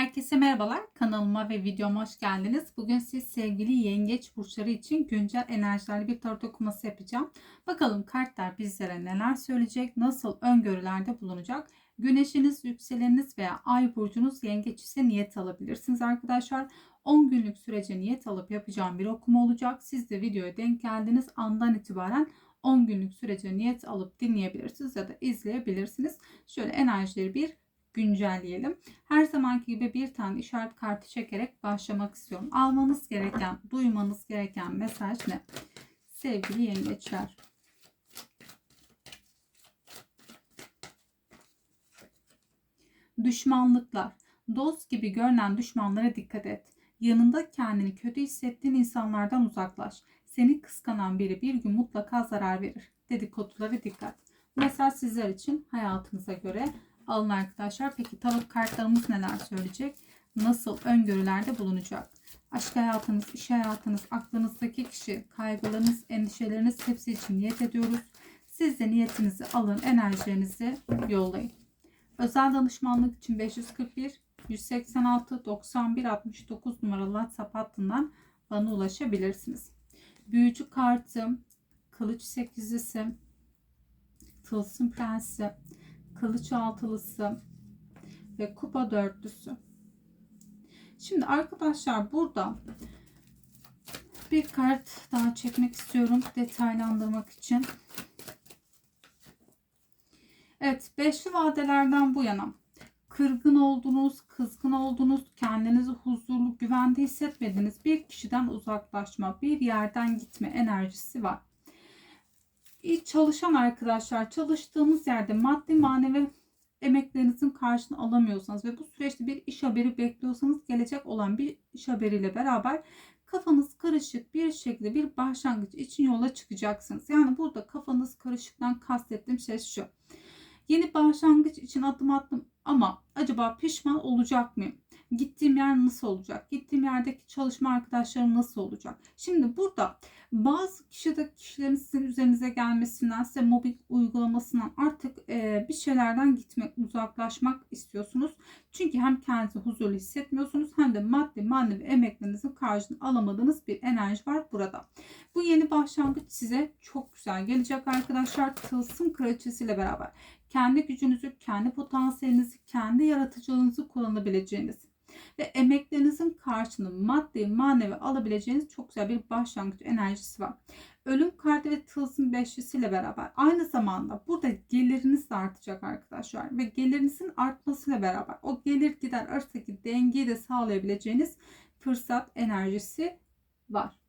Herkese merhabalar. Kanalıma ve videoma hoş geldiniz. Bugün siz sevgili yengeç burçları için güncel enerjilerle bir tarot okuması yapacağım. Bakalım kartlar bizlere neler söyleyecek, nasıl öngörülerde bulunacak. Güneşiniz, yükseleniniz veya ay burcunuz yengeç ise niyet alabilirsiniz arkadaşlar. 10 günlük sürece niyet alıp yapacağım bir okuma olacak. Siz de videoya denk geldiğiniz andan itibaren 10 günlük sürece niyet alıp dinleyebilirsiniz ya da izleyebilirsiniz. Şöyle enerjileri bir güncelleyelim. Her zamanki gibi bir tane işaret kartı çekerek başlamak istiyorum. Almanız gereken, duymanız gereken mesaj ne? Sevgili yengeçler. Düşmanlıklar. Dost gibi görünen düşmanlara dikkat et. Yanında kendini kötü hissettiğin insanlardan uzaklaş. Seni kıskanan biri bir gün mutlaka zarar verir. Dedikodulara dikkat. Mesela sizler için hayatınıza göre alın arkadaşlar. Peki tarot kartlarımız neler söyleyecek? Nasıl öngörülerde bulunacak? Aşk hayatınız, iş hayatınız, aklınızdaki kişi, kaygılarınız, endişeleriniz hepsi için niyet ediyoruz. Siz de niyetinizi alın, enerjilerinizi yollayın. Özel danışmanlık için 541 186 91 69 numaralı WhatsApp hattından bana ulaşabilirsiniz. Büyücü kartım, kılıç sekizlisi, tılsım prensi, kılıç altılısı ve kupa dörtlüsü. Şimdi arkadaşlar burada bir kart daha çekmek istiyorum detaylandırmak için. Evet, beşli vadelerden bu yana kırgın oldunuz, kızgın oldunuz, kendinizi huzurlu, güvende hissetmediğiniz bir kişiden uzaklaşma, bir yerden gitme enerjisi var çalışan arkadaşlar çalıştığınız yerde maddi manevi emeklerinizin karşını alamıyorsanız ve bu süreçte bir iş haberi bekliyorsanız gelecek olan bir iş haberiyle beraber kafanız karışık bir şekilde bir başlangıç için yola çıkacaksınız. Yani burada kafanız karışıktan kastettiğim şey şu. Yeni başlangıç için adım attım ama acaba pişman olacak mıyım? Gittiğim yer nasıl olacak? Gittiğim yerdeki çalışma arkadaşlarım nasıl olacak? Şimdi burada bazı kişide kişilerin sizin üzerinize gelmesinden, size mobbing uygulamasından artık e, bir şeylerden gitmek, uzaklaşmak istiyorsunuz. Çünkü hem kendinizi huzurlu hissetmiyorsunuz hem de maddi manevi emeklerinizin karşılığını alamadığınız bir enerji var burada. Bu yeni başlangıç size çok güzel gelecek arkadaşlar. Tılsım kraliçesiyle beraber kendi gücünüzü, kendi potansiyelinizi, kendi yaratıcılığınızı kullanabileceğiniz ve emeklerinizin karşılığını maddi manevi alabileceğiniz çok güzel bir başlangıç enerjisi var. Ölüm kartı ve tılsım beşlisiyle beraber aynı zamanda burada geliriniz de artacak arkadaşlar ve gelirinisin artmasıyla beraber o gelir gider arasındaki dengeyi de sağlayabileceğiniz fırsat enerjisi var.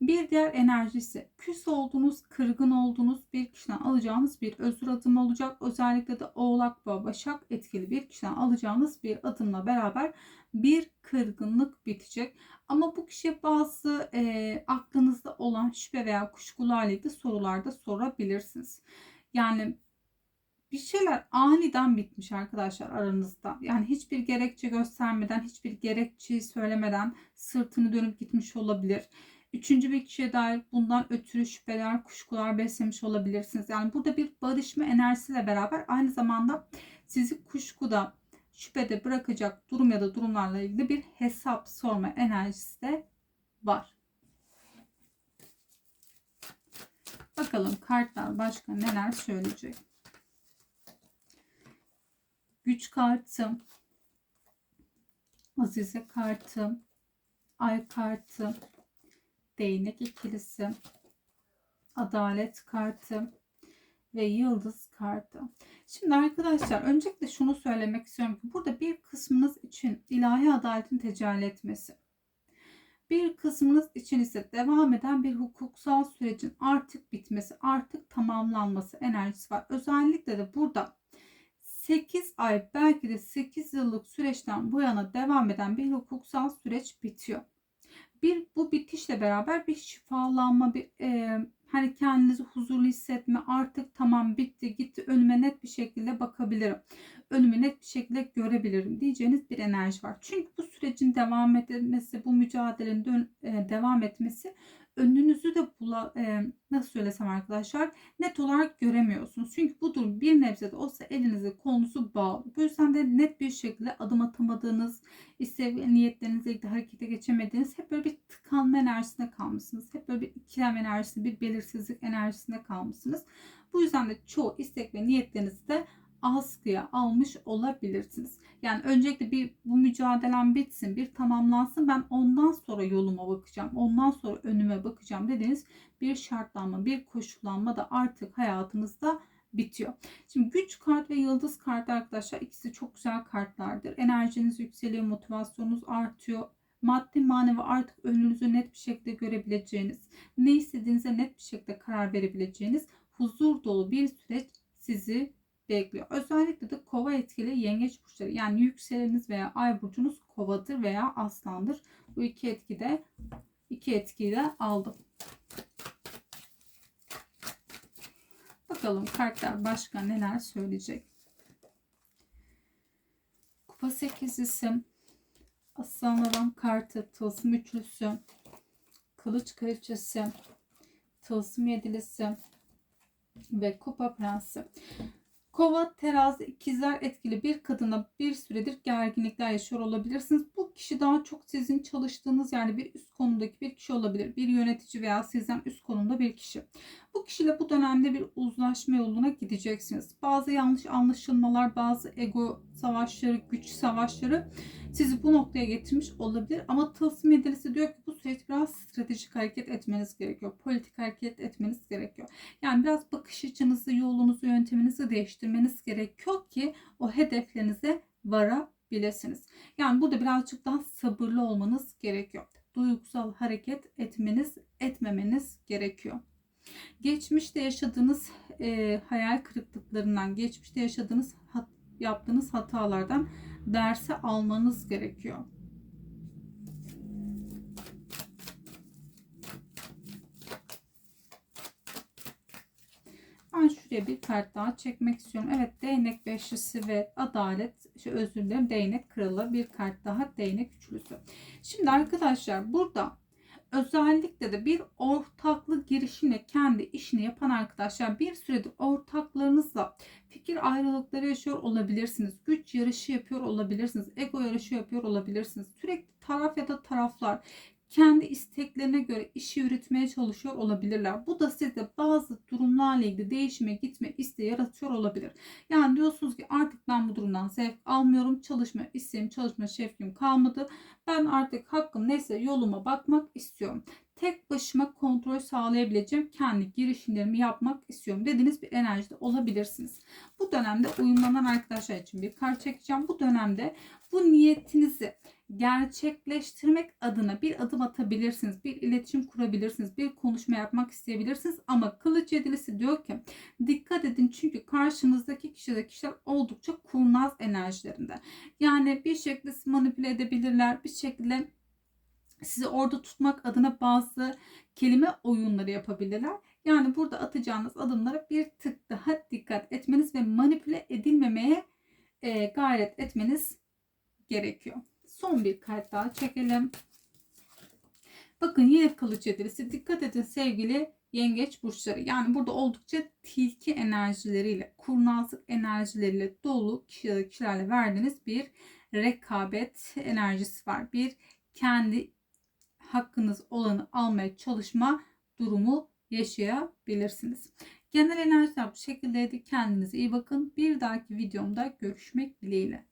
Bir diğer enerji ise küs olduğunuz, kırgın olduğunuz bir kişiden alacağınız bir özür adımı olacak. Özellikle de Oğlak ve Başak etkili bir kişiden alacağınız bir adımla beraber bir kırgınlık bitecek. Ama bu kişiye bazı e, aklınızda olan şüphe veya kuşkularla ilgili sorular da sorabilirsiniz. Yani bir şeyler aniden bitmiş arkadaşlar aranızda. Yani hiçbir gerekçe göstermeden, hiçbir gerekçeyi söylemeden sırtını dönüp gitmiş olabilir Üçüncü bir kişiye dair bundan ötürü şüpheler, kuşkular beslemiş olabilirsiniz. Yani burada bir barışma enerjisiyle beraber aynı zamanda sizi kuşkuda, şüphede bırakacak durum ya da durumlarla ilgili bir hesap sorma enerjisi de var. Bakalım kartlar başka neler söyleyecek. Güç kartı, Azize kartı, Ay kartı, değnek ikilisi, adalet kartı ve yıldız kartı. Şimdi arkadaşlar öncelikle şunu söylemek istiyorum ki burada bir kısmınız için ilahi adaletin tecelli etmesi. Bir kısmınız için ise devam eden bir hukuksal sürecin artık bitmesi, artık tamamlanması enerjisi var. Özellikle de burada 8 ay belki de 8 yıllık süreçten bu yana devam eden bir hukuksal süreç bitiyor bir bu bitişle beraber bir şifalanma bir e, hani kendinizi huzurlu hissetme artık tamam bitti gitti önüme net bir şekilde bakabilirim önümü net bir şekilde görebilirim diyeceğiniz bir enerji var çünkü bu sürecin devam etmesi bu mücadelenin dön, e, devam etmesi önünüzü de bula, e, nasıl söylesem arkadaşlar net olarak göremiyorsunuz. Çünkü bu durum bir nebze de olsa elinizi kolunuzu bağlı. Bu yüzden de net bir şekilde adım atamadığınız, ve niyetlerinizle ilgili harekete geçemediğiniz hep böyle bir tıkanma enerjisinde kalmışsınız. Hep böyle bir ikilem enerjisinde, bir belirsizlik enerjisinde kalmışsınız. Bu yüzden de çoğu istek ve niyetlerinizi de askıya almış olabilirsiniz. Yani öncelikle bir bu mücadelem bitsin, bir tamamlansın. Ben ondan sonra yoluma bakacağım. Ondan sonra önüme bakacağım dediğiniz bir şartlanma, bir koşullanma da artık hayatınızda bitiyor. Şimdi güç kart ve yıldız kart arkadaşlar ikisi çok güzel kartlardır. Enerjiniz yükseliyor, motivasyonunuz artıyor. Maddi manevi artık önünüzü net bir şekilde görebileceğiniz, ne istediğinize net bir şekilde karar verebileceğiniz huzur dolu bir süreç sizi bekliyor. Özellikle de kova etkili yengeç burçları yani yükseleniniz veya ay burcunuz kovadır veya aslandır. Bu iki etkide iki etkiyi de aldım. Bakalım kartlar başka neler söyleyecek. Kupa sekizlisi, aslan olan kartı, tılsım üçlüsü, kılıç kraliçesi, tılsım yedilisi ve kupa prensi. Kova, terazi, ikizler etkili bir kadına bir süredir gerginlikler yaşıyor olabilirsiniz. Bu kişi daha çok sizin çalıştığınız yani bir üst konumdaki bir kişi olabilir. Bir yönetici veya sizden üst konumda bir kişi. Bu kişiyle bu dönemde bir uzlaşma yoluna gideceksiniz. Bazı yanlış anlaşılmalar, bazı ego savaşları, güç savaşları sizi bu noktaya getirmiş olabilir. Ama tılsım yedilisi diyor ki bu süreç biraz stratejik hareket etmeniz gerekiyor. Politik hareket etmeniz gerekiyor. Yani biraz bakış açınızı, yolunuzu, yönteminizi değiştirmeniz gerekiyor ki o hedeflerinize varabilirsiniz. Yani burada birazcık daha sabırlı olmanız gerekiyor. Duygusal hareket etmeniz, etmemeniz gerekiyor. Geçmişte yaşadığınız e, hayal kırıklıklarından, geçmişte yaşadığınız hat, yaptığınız hatalardan dersi almanız gerekiyor. Ben şuraya bir kart daha çekmek istiyorum. Evet değnek beşlisi ve adalet, şey özür dilerim değnek kralı bir kart daha değnek üçlüsü. Şimdi arkadaşlar burada özellikle de bir ortaklık girişimle kendi işini yapan arkadaşlar bir süredir ortaklarınızla fikir ayrılıkları yaşıyor olabilirsiniz. Güç yarışı yapıyor olabilirsiniz. Ego yarışı yapıyor olabilirsiniz. Sürekli taraf ya da taraflar kendi isteklerine göre işi yürütmeye çalışıyor olabilirler. Bu da sizde bazı durumlarla ilgili değişime gitme isteği yaratıyor olabilir. Yani diyorsunuz ki artık ben bu durumdan zevk almıyorum. Çalışma isteğim, çalışma şevkim kalmadı. Ben artık hakkım neyse yoluma bakmak istiyorum. Tek başıma kontrol sağlayabileceğim kendi girişimlerimi yapmak istiyorum dediğiniz bir enerjide olabilirsiniz. Bu dönemde uyumlanan arkadaşlar için bir kart çekeceğim. Bu dönemde bu niyetinizi gerçekleştirmek adına bir adım atabilirsiniz. Bir iletişim kurabilirsiniz. Bir konuşma yapmak isteyebilirsiniz. Ama kılıç yedilisi diyor ki dikkat edin çünkü karşınızdaki kişide kişiler oldukça kurnaz enerjilerinde. Yani bir şekilde manipüle edebilirler. Bir şekilde sizi orada tutmak adına bazı kelime oyunları yapabilirler. Yani burada atacağınız adımlara bir tık daha dikkat etmeniz ve manipüle edilmemeye e, gayret etmeniz gerekiyor. Son bir kart daha çekelim. Bakın yine kılıç yedilisi. Dikkat edin sevgili yengeç burçları. Yani burada oldukça tilki enerjileriyle, kurnazlık enerjileriyle dolu kişilerle verdiğiniz bir rekabet enerjisi var. Bir kendi hakkınız olanı almaya çalışma durumu yaşayabilirsiniz. Genel enerjiler bu şekildeydi. Kendinize iyi bakın. Bir dahaki videomda görüşmek dileğiyle.